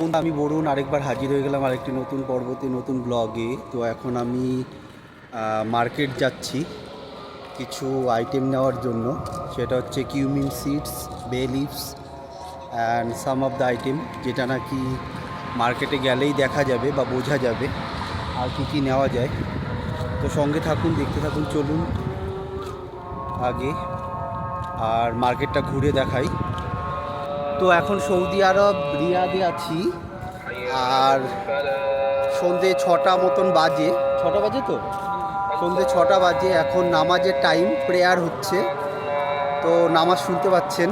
আমি বরুণ, আরেকবার হাজির হয়ে গেলাম আরেকটি নতুন পর্বতে, নতুন ব্লগে তো এখন আমি মার্কেট যাচ্ছি কিছু আইটেম নেওয়ার জন্য। সেটা হচ্ছে cumin seeds bay leaves and some of the item যেটা নাকি মার্কেটে গেলেই দেখা যাবে বা বোঝা যাবে আর কী কী নেওয়া যায়। তো সঙ্গে থাকুন, দেখতে থাকুন, চলুন আগে। আর মার্কেটটা ঘুরে দেখাই। তো এখন সৌদি আরব রিয়াদে আছি। আর সন্ধে ছটা মতন বাজে। ছটা বাজে তো? সন্ধে ছটা বাজে এখন নামাজের টাইম প্রেয়ার হচ্ছে। তো নামাজ শুনতে পাচ্ছেন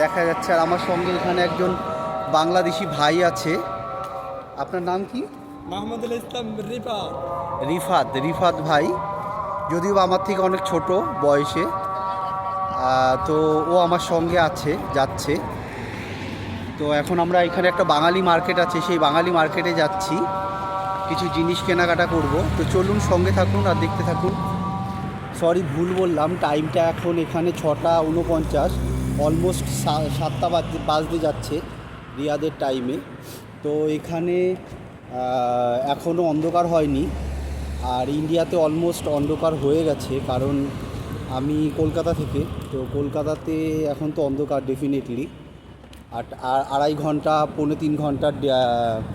দেখা যাচ্ছে। আর আমার সঙ্গে এখানে একজন বাংলাদেশি ভাই আছে। আপনার নাম কি? মাহমুদুল ইসলাম রিফা রিফাত রিফাত ভাই। যদিও আমার থেকে অনেক ছোট বয়সে। তো ও আমার সঙ্গে আছে যাচ্ছে। তো এখন আমরা এখানে একটা বাঙালি মার্কেট আছে, সেই বাঙালি মার্কেটে যাচ্ছি। কিছু জিনিস কেনাকাটা করব। তো চলুন সঙ্গে থাকুন আর দেখতে থাকুন। সরি ভুল বললাম। টাইমটা এখন এখানে ছটা উনপঞ্চাশ অলমোস্ট সাতটা বাজতে বাজতে যাচ্ছে রিয়াদের টাইমে তো এখানে এখনও অন্ধকার হয়নি। আর ইন্ডিয়াতে অলমোস্ট অন্ধকার হয়ে গেছে, কারণ আমি কলকাতা থেকে। তো কলকাতাতে এখন তো অন্ধকার ডেফিনেটলি আর আড়াই ঘণ্টা, পৌনে তিন ঘণ্টার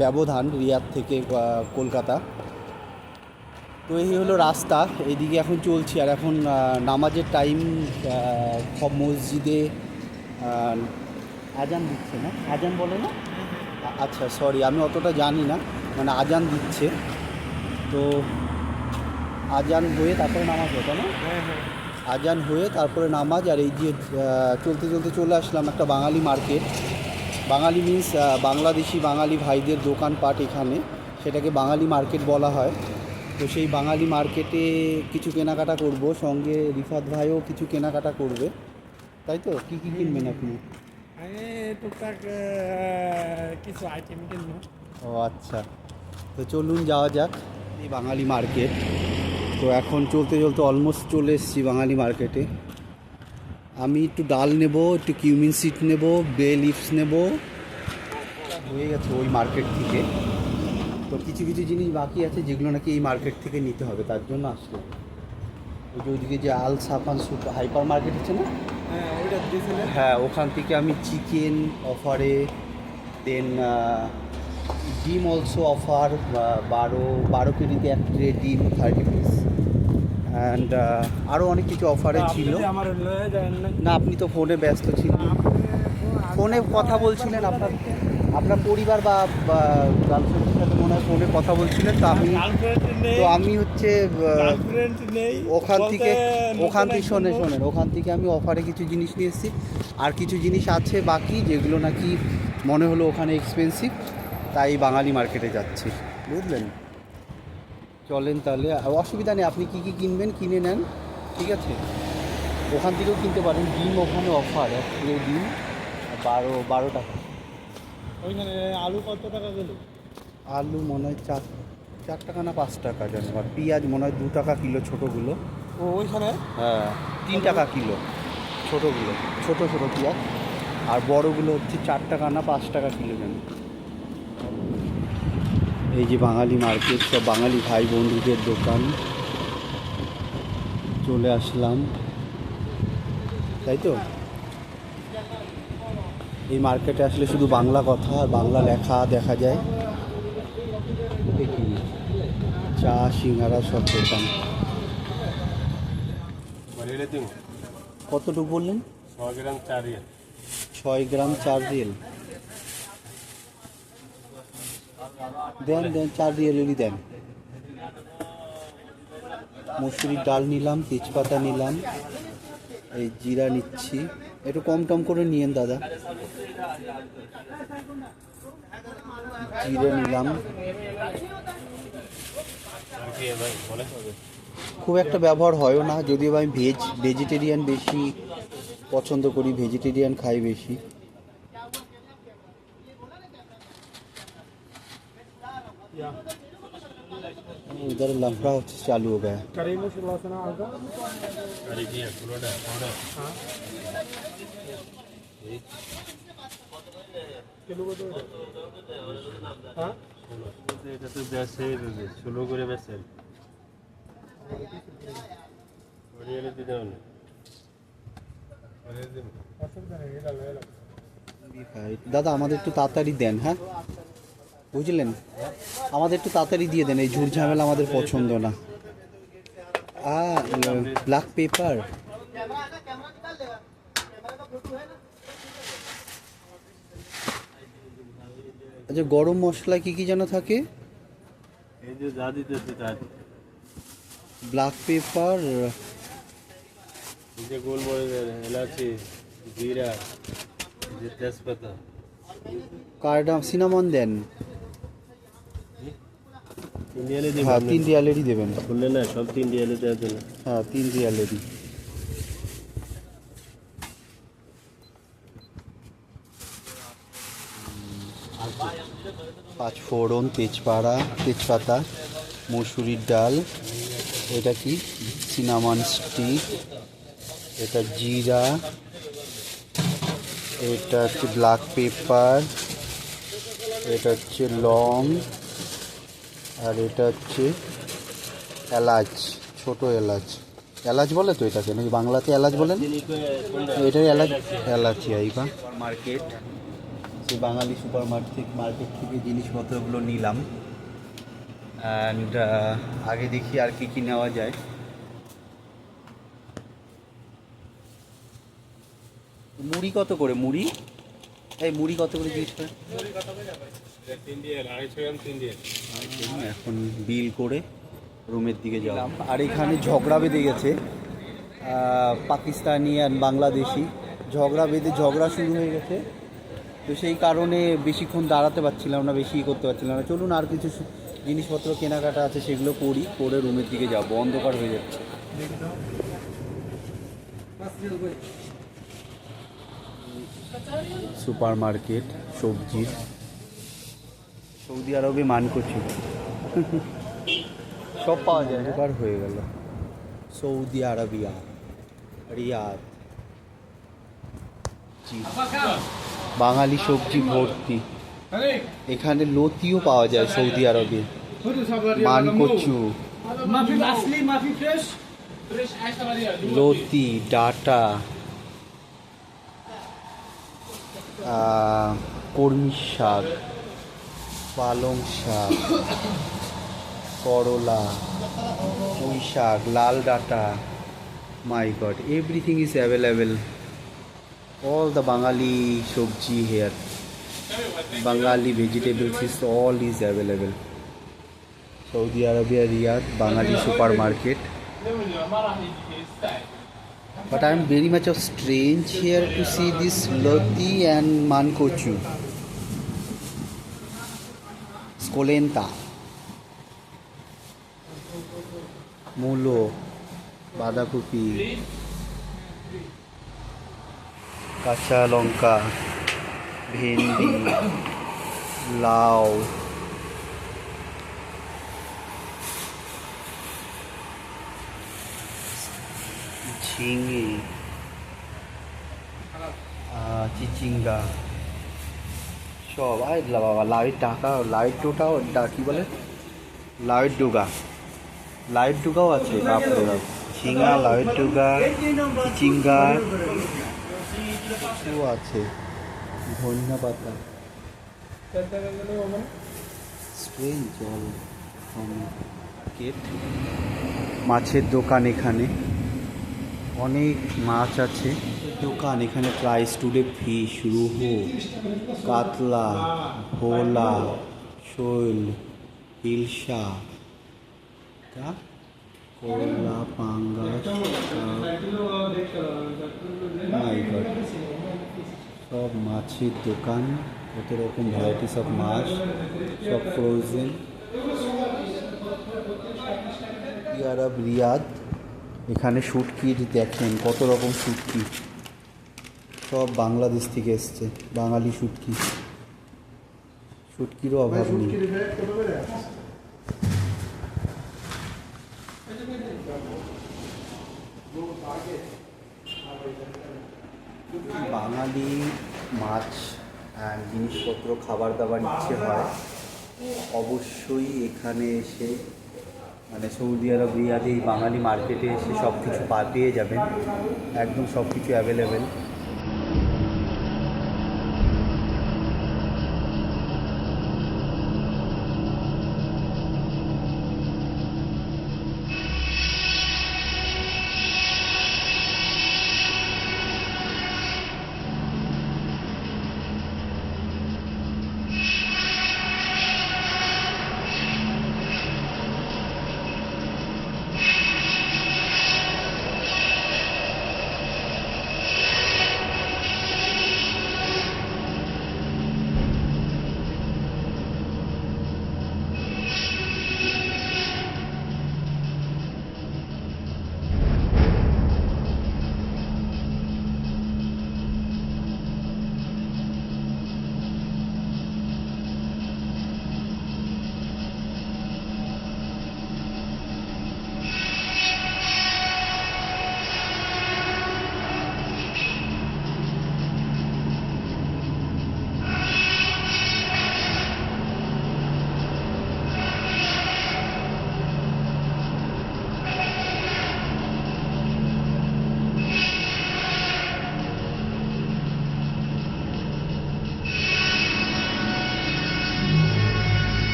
ব্যবধান রিয়াদ থেকে কলকাতা। তো এই হলো রাস্তা, এইদিকে এখন চলছি। আর এখন নামাজের টাইম সব মসজিদে আজান দিচ্ছে না? আজান বলে না? আচ্ছা সরি আমি অতটা জানি না। মানে আজান দিচ্ছে। তো আজান হয়ে তারপরে নামাজ হতো না? হ্যাঁ হ্যাঁ। আজান হয়ে তারপরে নামাজ আর এই যে চলতে চলতে চলে আসলাম একটা বাঙালি মার্কেট। বাঙালি মিন্স বাংলাদেশি বাঙালি ভাইদের দোকানপাট এখানে। সেটাকে বাঙালি মার্কেট বলা হয়। তো সেই বাঙালি মার্কেটে কিছু কেনাকাটা করব। সঙ্গে রিফাত ভাইও কিছু কেনাকাটা করবে। তাই তো? কী কী কিনবেন আপনি? আমি টুকটাক কিছু আইটেম কিনবো। ও আচ্ছা। তো চলুন যাওয়া যাক এই বাঙালি মার্কেট। তো এখন চলতে চলতে অলমোস্ট চলে এসেছি বাঙালি মার্কেটে আমি একটু ডাল নেব একটু কিউমিন সিট নেব বে লিভস নেব। হয়ে গেছে ওই মার্কেট থেকে। তো কিছু কিছু জিনিস বাকি আছে যেগুলো নাকি এই মার্কেট থেকে নিতে হবে তার জন্য আসলো ওই যে ওইদিকে যে Al Safan super hyper market আছে না? হ্যাঁ হ্যাঁ ওখান থেকে আমি চিকেন অফারে দেন ডিম অলসো অফার বারো বারো কেজিতে এক ট্রে ডিম থার্টি পিস অ্যান্ড আরও অনেক কিছু অফারে ছিল। না, আপনি তো ফোনে ব্যস্ত ছিলেন। ফোনে কথা বলছিলেন আপনার আপনার পরিবার বা গার্লফ্রেন্ডের সাথে মনে হয় ফোনে কথা বলছিলেন, তো আমি তো আমি হচ্ছে ওখান থেকে ওখান থেকে শোনে শোনেন, ওখান থেকে আমি অফারে কিছু জিনিস নিয়ে এসেছি। আর কিছু জিনিস আছে বাকি, যেগুলো নাকি মনে হলো ওখানে এক্সপেন্সিভ তাই বাঙালি মার্কেটে যাচ্ছি। বুঝলেন? চলেন তাহলে। অসুবিধা নেই আপনি কী কী কিনবেন কিনে নেন ঠিক আছে? ওখান থেকেও কিনতে পারেন ডিম ওখানে অফার এক ট্রে ডিম বারো বারো টাকা। ওইখানে আলু কত টাকা গেল আলু মনে হয় চার চার টাকা না পাঁচ টাকা যেন আর পেঁয়াজ মনে হয় দু টাকা কিলো ছোটোগুলো। ও ওইখানে? হ্যাঁ তিন টাকা কিলো ছোটোগুলো ছোটো ছোটো পেঁয়াজ। আর বড়গুলো হচ্ছে চার টাকা না পাঁচ টাকা কিলো যেন। এই যে বাঙালি মার্কেট সব বাঙালি ভাই বন্ধুদের দোকান। চলে আসলাম। তাই তো? এই মার্কেটে আসলে শুধু বাংলা কথা আর বাংলা লেখা দেখা যায়। চা সিঙ্গারা সব দোকান। কতটুকু বললেন? ছ গ্রাম চার রিয়াল। ছয় গ্রাম চার রিয়েল। দেন দেন, চার রিয়েলেরই দেন। মুসুরির ডাল নিলাম, তেজপাতা নিলাম, এই জিরা নিচ্ছি। একটু কম টম করে নিয়েন, দাদা। জিরে নিলাম। খুব একটা ব্যবহার হয়ও না, যদিও আমি ভেজ ভেজিটেরিয়ান বেশি পছন্দ করি ভেজিটেরিয়ান খাই বেশি। না হরিয়ালি দিন অসুবিধা নেই এটা লয়ে লাগবে দাদা আমাদের একটু তাড়াতাড়ি দেন হ্যাঁ? বুঝলেন? আমাদের একটু তাড়াতাড়ি দিয়ে দেন এই ঝুট ঝামেলা আমাদের পছন্দ না। ব্ল্যাক পেপার আচ্ছা গরম মশলা কি কি যেন থাকে? ব্ল্যাক পেপার গোলমরিচ এলাচি জিরা এই যে তেজপাতা। কার্ডাম সিনামন দেন। হ্যাঁ তিন রিয়ালেরই দেবেন না সব তিন ইন্ডিয়ালে দেওয়ার জন্য? হ্যাঁ তিন রিয়ালেরই পাঁচ ফোড়ন তেজপাড়া তেজপাতা মসুরির ডাল এটা কি? সিনামন স্টিক এটা জিরা এটা হচ্ছে ব্ল্যাক পেপার এটা হচ্ছে লং আর এটা হচ্ছে এলাচ, ছোট এলাচ। এলাচ বলে তো এটাকে? নাকি বাংলাতে এলাচ বলেন? এটাই এলাচ, এলাচি আইবা মার্কেট সেই বাঙালি সুপার মার্কেট মার্কেট থেকে জিনিসপত্রগুলো নিলাম। অ্যান্ড আগে দেখি আর কি কি নেওয়া যায়। মুড়ি কত করে? মুড়ি? এই মুড়ি কত করে জিজ্ঞেস করে এখন বিল করে রুমের দিকে গেলাম। আর এখানে ঝগড়া বেঁধে গেছে। পাকিস্তানি আর বাংলাদেশি। ঝগড়া বেঁধে ঝগড়া শুরু হয়ে গেছে। তো সেই কারণে বেশিক্ষণ দাঁড়াতে পারছিলাম না, বেশি করতে পারছিলাম না। চলুন আর কিছু জিনিসপত্র কেনাকাটা আছে সেগুলো করি, করে রুমের দিকে যাব। অন্ধকার হয়ে যাচ্ছে। সুপার মার্কেট সবজির সৌদি আরবে মান করছি। সব পাওয়া যায় অন্ধকার হয়ে গেল। Saudi Arabia Riyadh. বাঙালি সবজি ভর্তি। এখানে লতিও পাওয়া যায় সৌদি আরবে। মান কচু মাফি আসলি মাফি ফ্রেশ লতি ডাটা কর্মী শাক। পালং শাক, করলা, পুঁই শাক, লাল data my god everything is available all the Bengali sabzi here Bengali vegetables is all is available Saudi Arabia Riyadh Bengali super market But I am very much of strange here to see this loti and mankochu. Skolenta. মূলো বাঁধাকপি কাঁচা লঙ্কা ভেন্ডি লাউ ঝিঙে চিচিঙ্গা সব আয় লা বাবা, লাইট টাকা লাইট ডোটাও ডা- কি বলে? লাইট ডুগা লাইট ডুগাও আছে ঝিঙা, লাইট ডুগা চিচিঙ্গা ও আছে। ধনিয়া পাতা। জল। মাছের দোকান এখানে। অনেক মাছ আছে। দোকান এখানে প্রাইস টুডে ফিশ রুহু কাতলা ভোলা শৈল হিলসা কা করলা, পাঙ্গাস সব মাছের দোকান, কত রকম ভ্যারাইটিস অফ মাছ, সব ফ্রোজেন আরব রিয়াদ, এখানে শুটকি দেখেন, কত রকম শুটকি। সব বাংলাদেশ থেকে এসছে, বাঙালি শুটকি শুটকিরও অভাব নেই। বাঙালি মাছ জিনিসপত্র খাবার দাবার ইচ্ছে হয়। অবশ্যই এখানে এসে মানে সৌদি আরব, রিয়াদে এই বাঙালি মার্কেটে এসে সব কিছু পা পেয়ে যাবেন। একদম সব কিছু অ্যাভেলেবেল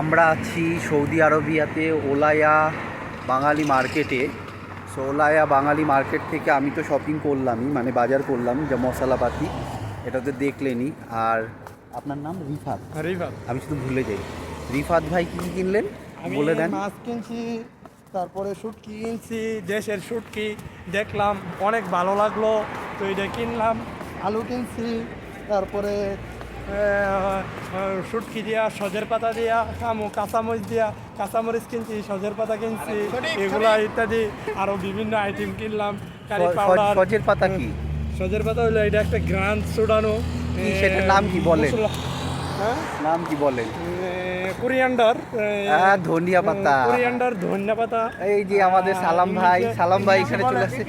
আমরা আছি সৌদি আরবিয়াতে ওলায়া বাঙালি মার্কেটে। সো ওলায়া বাঙালি মার্কেট থেকে আমি তো শপিং করলামই মানে বাজার করলাম যা মশলাপাতি এটা তো দেখলেনই। আর আপনার নাম রিফাত? রিভার আমি শুধু ভুলে যাই। রিফাত ভাই কী কী কিনলেন? বলে দেন। মাছ কিনছি তারপরে শুটকি কিনছি দেশের শুটকি দেখলাম অনেক ভালো লাগল। তো এটা কিনলাম আলু কিনছি তারপরে শুটকি দিয়া সজের পাতা দিয়া কামু কাঁচামরিচ দিয়া কাঁচামরিচ কিনছি সজের পাতা কিনছি এগুলা ইত্যাদি আরও বিভিন্ন আইটেম কিনলাম কারি পাউডার সজের পাতা কি? সজের পাতা হলো এটা একটা গ্রান্ড সুডানো। কি সেটার নাম কি বলে হ্যাঁ? নাম কি বলেন? কোরিয়ান্ডার হ্যাঁ ধনিয়া পাতা। কোরিয়ান্ডার ধনিয়া পাতা। এই যে আমাদের সালাম ভাই সালাম ভাই এখানে চলে আসছে।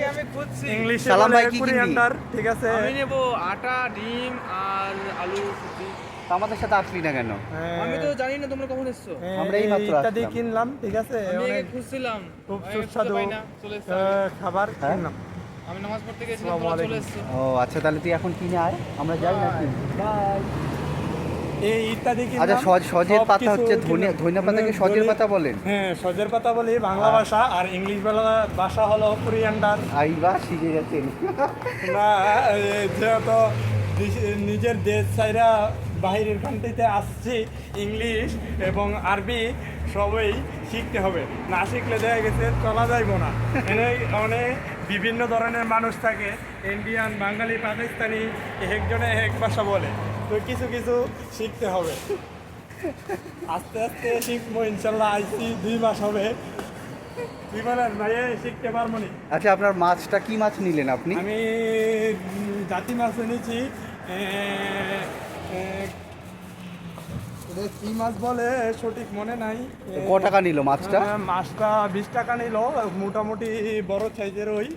ইংলিশে সালাম ভাই কি? কোরিয়ান্ডার ঠিক আছে। আমি নেব আটা ডিম আর আলু সুজি আমাদের সাথে আসলি না কেন? হ্যাঁ, আমি তো জানি না তোমরা কখন এসছো। হ্যাঁ, আমরা এই মাত্র ইত্যাদি কিনলাম ঠিক আছে। আমি অনেক আগে খুব সুস্বাদু না। খাবার? কিনলাম। আমি নামাজ পড়তে গেছিলাম চলে আলাইকুম। ও আচ্ছা তাহলে তুই এখন কিনে আয়। আমরা যাই নাকি এই ইত্যাদি কিনলাম আচ্ছা সজ- সজের পাতা হচ্ছে ধনিয়া। ধনিয়া পাতাকে সজের পাতা বলেন। হ্যাঁ সজের পাতা বলি বাংলা ভাষা আর ইংলিশ বাংলা- ভাষা হলো কোরিয়ান্ডার আইবা শিখে গেছেন। না যেহেতু নিজের দেশ ছাইরা বাহিরের কান্ট্রিতে আসছি ইংলিশ এবং আরবি সবই শিখতে হবে। না শিখলে দেখা গেছে চলা যাইব না। এনে অনেক বিভিন্ন ধরনের মানুষ থাকে ইন্ডিয়ান বাঙালি পাকিস্তানি একজনে এক ভাষা বলে। তো কিছু কিছু শিখতে হবে। আস্তে আস্তে শিখব ইনশাল্লাহ আইসি দুই মাস হবে। দুই মাস নাই শিখতে পারব নি। আচ্ছা আপনার মাছটা কি মাছ নিলেন আপনি? আমি জাতি মাছ এনেছি। কি মাছ বলে সঠিক মনে নাই। ক টাকা নিল মাছটা? মাছটা বিশ টাকা নিল মোটামুটি বড় সাইজের ওই।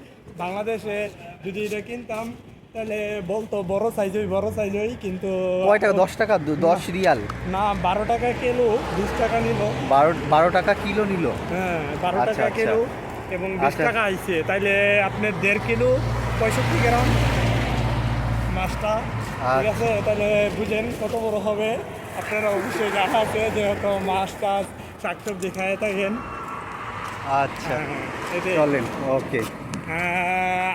বাংলাদেশে যদি এটা কিনতাম তাহলে বলতো বড় সাইজ ওই বড় সাইজ ওই কিন্তু কয় টাকা? দশ টাকা? দশ রিয়াল? না বারো টাকা কিলো বিশ টাকা নিল। বারো বারো টাকা কিলো নিল? হ্যাঁ বারো আচ্ছা, টাকা আচ্ছা। কিলো এবং বিশ আচ্ছা। টাকা আইছে। তাইলে আপনার দেড় কিলো পঁয়ষট্টি গ্রাম মাছটা ঠিক। আছে? তাহলে বুঝেন কত বড় হবে। আপনারা অবশ্যই জানা আছে যেহেতু মাছ টাছ শাকসবজি খায় থাকেন। আচ্ছা। হ্যাঁ, এটাই। চলেন ওকে।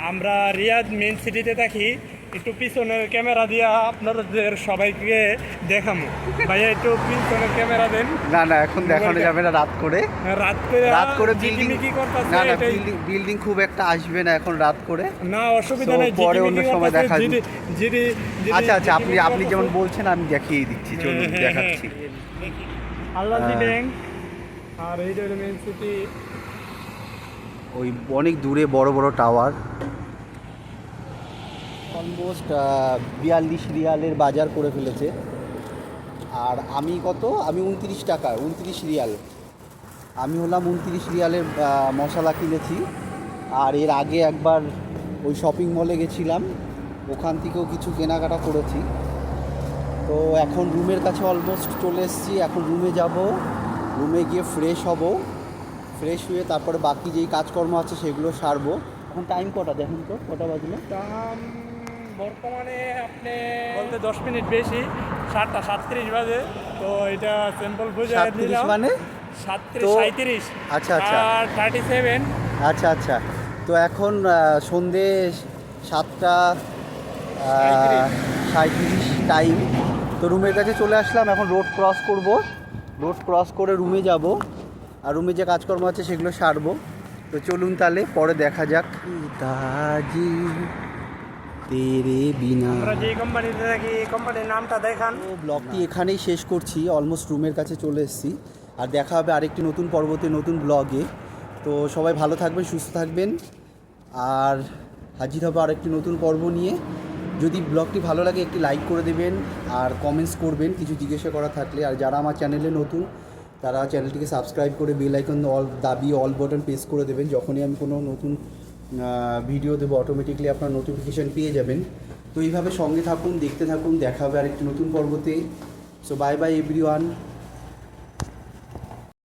আমরা রিয়াদ মেন সিটিতে থাকি। একটু পিছনের ক্যামেরা দিয়ে আপনাদের সবাইকে দেখামো। ভাইয়া একটু পিছনের ক্যামেরা দেন। না না এখন দেখানো যাবে না রাত করে। রাত করে রাত করে বিল্ডিং ঝিকিমিকি করতেছে না না বিল্ডিং বিল্ডিং খুব একটা আসবে না এখন রাত করে। না অসুবিধা নেই পরে অন্য সময় দেখা জিডি জিডি আচ্ছা আচ্ছা আপনি আপনি যেমন বলছেন আমি দেখিয়ে দিচ্ছি চলুন হ্যাঁ, হ্যাঁ, দেখাচ্ছি। আল্লাহ হ্যাঁ। ব্যাংক আর এইটা হলো মেন সিটি ওই অনেক দূরে বড় বড় টাওয়ার। অলমোস্ট বিয়াল্লিশ রিয়ালের বাজার করে ফেলেছে। আর আমি কত? আমি উনত্রিশ টাকা, উনত্রিশ রিয়াল। আমি হলাম উনত্রিশ রিয়ালের মশলা কিনেছি। আর এর আগে একবার ওই শপিং মলে গেছিলাম। ওখান থেকেও কিছু কেনাকাটা করেছি। তো এখন রুমের কাছে অলমোস্ট চলে এসেছি। এখন রুমে যাব। রুমে গিয়ে ফ্রেশ হব। ফ্রেশ হয়ে তারপরে বাকি যেই কাজকর্ম আছে সেগুলো সারবো। এখন টাইম কটা? দেখুন তো কটা বাজলো? দাম বর্তমানে আপনি বলতে দশ মিনিট বেশি সাতটা সাতত্রিশ বাজে। তো এটা স্যাম্পল বুঝে সাতত্রিশ নিলাম মানে? সাতত্রিশ সাঁত্রিশ আচ্ছা, আচ্ছা। আর থার্টি সেভেন আচ্ছা আচ্ছা। তো এখন সন্ধে সাতটা সাঁত্রিশ টাইম তো রুমের কাছে চলে আসলাম এখন রোড ক্রস করব। রোড ক্রস করে রুমে যাব। আর রুমে যে কাজকর্ম আছে সেগুলো সারবো। তো চলুন তাহলে পরে দেখা যাক। দাজি তেরে বিনা। আমরা যে কোম্পানিতে থাকি এই কোম্পানির নামটা দেখান। তো ব্লগটি এখানেই শেষ করছি অলমোস্ট রুমের কাছে চলে এসেছি। আর দেখা হবে আরেকটি নতুন পর্বতে নতুন ব্লগে তো সবাই ভালো থাকবেন সুস্থ থাকবেন। আর হাজির হবে আরেকটি নতুন পর্ব নিয়ে। যদি ব্লগটি ভালো লাগে একটি লাইক করে দেবেন। আর কমেন্টস করবেন কিছু জিজ্ঞাসা করা থাকলে। আর যারা আমার চ্যানেলে নতুন তারা চ্যানেলটিকে সাবস্ক্রাইব করে বেল আইকন, অল দাবি, অল বাটন প্রেস করে দেবেন। যখনই আমি কোনো নতুন ভিডিও দেবো অটোমেটিকলি আপনার নোটিফিকেশান পেয়ে যাবেন। তো এইভাবে সঙ্গে থাকুন, দেখতে থাকুন দেখা হবে আরেকটি নতুন পর্বতে। So bye by everyone